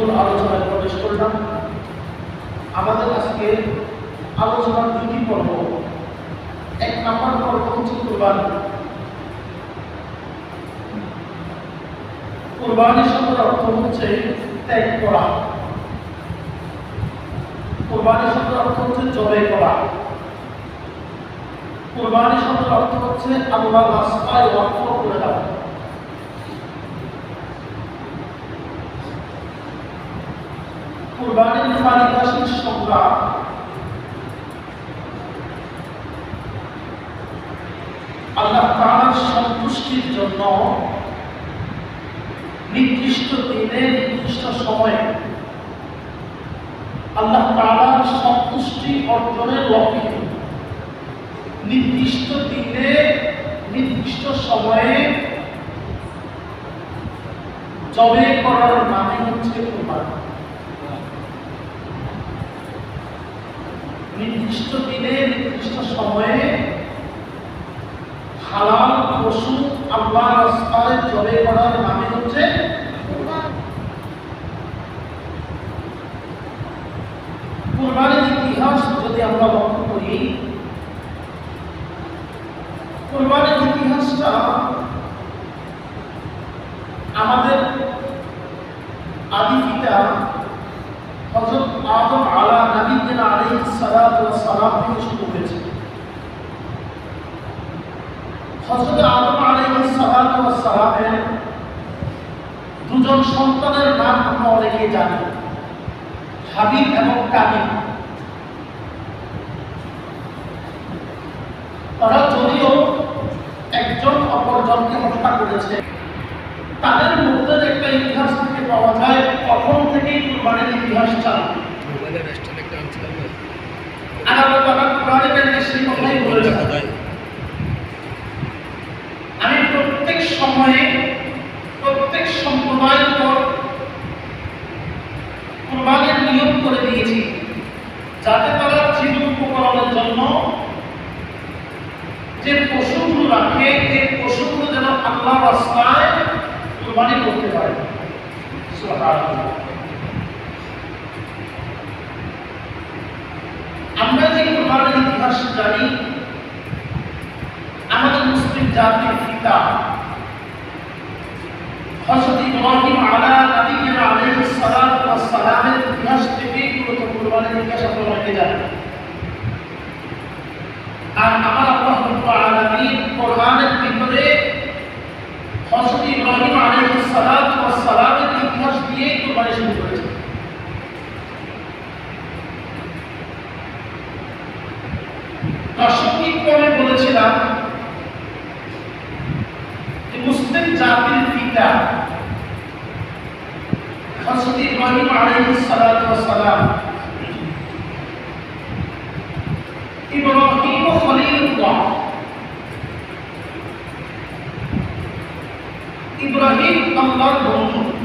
মূল আলোচনায় প্রবেশ করলাম। আমাদের আজকে আলোচনার দুটি পর্ব। এক নম্বর পর্ব হচ্ছে কোরবানি। কোরবানি শব্দের অর্থ হচ্ছে ত্যাগ করা। কোরবানি শব্দের অর্থ হচ্ছে জবাই করা। কোরবানি শব্দের অর্থ হচ্ছে আল্লাহ রাস্তায় ওয়াক্ফ করে দেওয়া। তাআলার সন্তুষ্টির জন্য নির্দিষ্ট দিনে, নির্দিষ্ট সময়ে আল্লাহ তাআলার সন্তুষ্টি অর্জনের লক্ষ্যে নির্দিষ্ট দিনে, নির্দিষ্ট সময়ে জবে করার নামে হচ্ছে কোরবানি। নির্দিষ্ট দিনে, নির্দিষ্ট সময়ে আল্লাহ রাস্তায় জবে করার নামে হচ্ছে কোরবানির ইতিহাস যদি আমরা লক্ষ্য করি, কোরবানির ইতিহাসটা আমাদের আদি পিতা হযরত আদম আলা নবীনা আলাইহিস সালাতু সালাম থেকে শুরু হয়েছে। হযরত আদম আলাইহিস সালাতু ওয়াস সালামের দুজন সন্তানের নাম আমরা অনেকেই জানি। হাবিব এবং কাবিল তারা যদিও একজন অপরজনকে হত্যা করেছে তাদের মধ্যে একটা ইতিহাস থেকে পাওয়া যায় তখন থেকেই কুরবানির ইতিহাস চালু। তখন কোরআনের কাছে সেই কথাই বলেছি যে পশুগুলো রাখে এই পশুগুলো যেন আল্লাহ রাস্তায় কোরবানি করতে পারে। আমরা যে কোরবানের ইতিহাস জানি, আমাদের মুসলিম জাতির পিতা হযরত আলা ওয়াস সালামের ইতিহাস থেকে মূলত কুরবানির ইতিহাস আমরা জানি আর আমার আল্লাহ রাব্বুল আলামিন কোরআনের ভিতরে হযরত ইব্রাহিম আলাইহিস সালাতু ওয়াস সালামের ইতিহাস দিয়ে কুরবানি শুরু করেছেন দশমিক পরে বলেছিলাম যে মুসলিম জাতির পিতা হযরত ইব্রাহিম আলাইহিস সালাতু ওয়াস সালাম ইব্রাহিম খলিলুল্লাহ ইব্রাহিম আল্লাহর বন্ধু